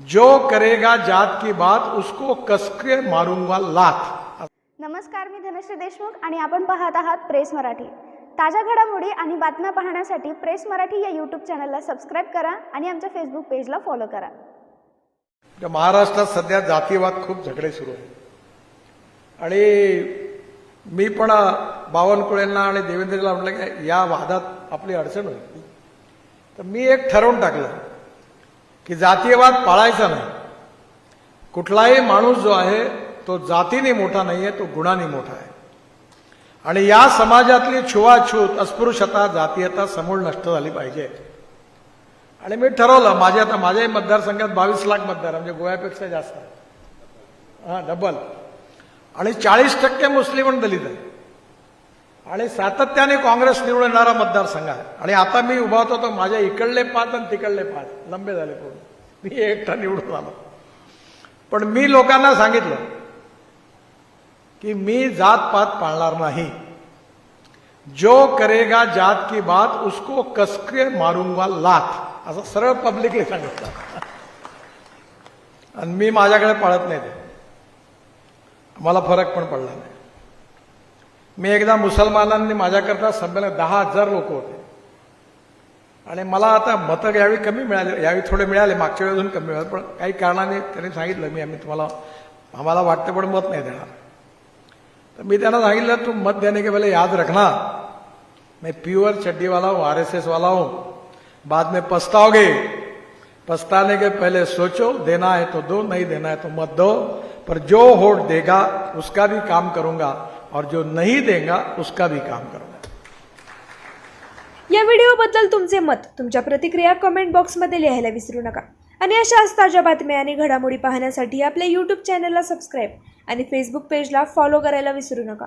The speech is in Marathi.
जो करेगा जात की बात उसको कसके मारूंगा लात। नमस्कार मी धनश्री देशमुख आणि आपण पाहत आहात प्रेस मराठी. ताज्या घडामोडी आणि बातम्या पाहण्यासाठी प्रेस मराठी या यूट्यूब चॅनलला सबस्क्राईब करा आणि आमच्या फेसबुक पेजला फॉलो करा. महाराष्ट्रात सध्या जातीवाद खूप झगडे सुरू आहे आणि मी पण बावनकुळेंना आणि देवेंद्रला म्हटलं की या वादात आपली अडचण होईल. तर मी एक ठरवून टाकलं. की जातीयवाद पाळायचा नाही. कुठलाही माणूस जो आहे तो जातीने मोठा नाही आहे तो गुणाने मोठा आहे. आणि या समाजातली छुवाछूत अस्पृश्यता जातीयता समूळ नष्ट झाली पाहिजे. आणि मी ठरवलं माझ्या आता माझ्याही मतदारसंघात बावीस लाख मतदार म्हणजे गोव्यापेक्षा जास्त. हां डबल आणि चाळीस टक्के मुस्लिम आणि दलित आहे आणि सातत्याने काँग्रेस निवडून येणारा मतदारसंघ आहे. आणि आता मी उभा होतो तर माझ्या इकडले पाच आणि तिकडले पाच लंबे झाले पूर्ण मी एकटा निवडून आलो. पण मी लोकांना सांगितलं की मी जात पात पाळणार नाही. जो करेगा जात की बात उसको कसके मारूंगा लात. असं सरळ पब्लिकली सांगितलं. आणि मी माझ्याकडे पाळत नाही ते. मला फरक पण पडला नाही. मी एकदा मुसलमानांनी माझ्याकरता संमेलन दहा हजार लोक होते. आणि मला आता मतं यावेळी कमी मिळाले यावेळी थोडे मिळाले मागच्या वेळेस कमी मिळाले पण काही कारणाने त्यांनी सांगितलं मी आम्ही तुम्हाला आम्हाला वाटतं पण मत नाही देणार. तर मी त्यांना सांगितलं तू मत देणे की पहिले याद रखना मैं प्योर चड्डी वाला हूँ आरएसएस वाला हूँ. बाद में पछताओगे. पछताने के पहले सोचो देना है तो दो नहीं देना है तो मत दो. पर जो वोट देगा उसका भी काम करूंगा. और जो नहीं देगा उसका भी काम करूंगा या व्हिडिओबद्दल तुमचे मत तुमच्या प्रतिक्रिया कमेंट बॉक्समध्ये लिहायला विसरू नका. आणि अशाच ताज्या बातम्या आणि घडामोडी पाहण्यासाठी आपल्या यूट्यूब चॅनलला सबस्क्राईब आणि फेसबुक पेजला फॉलो करायला विसरू नका.